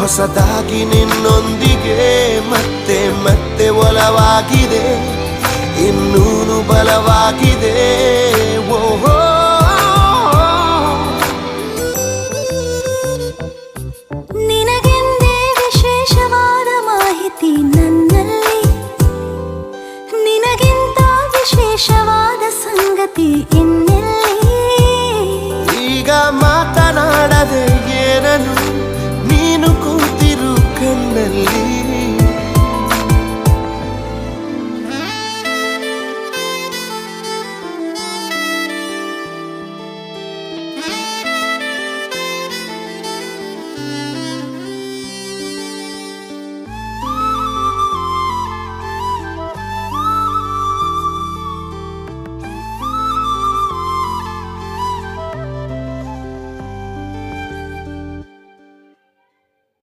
ಹೊಸದಾಗಿ ನಿನ್ನೊಂದಿಗೆ ಮತ್ತೆ ಮತ್ತೆ ಒಲವಾಗಿದೆ. ಇನ್ನೂನು ಬಲವಾಗಿದೆ. ಓಹೋ. ನಿನಗೆಂದೇ ವಿಶೇಷವಾದ ಮಾಹಿತಿ ನನ್ನಲ್ಲಿ. ನಿನಗಿಂತ ವಿಶೇಷವಾದ ಸಂಗತಿ ಇನ್ನೆಲ್ಲಿ. ಈಗ ಮಾತನಾಡದೆ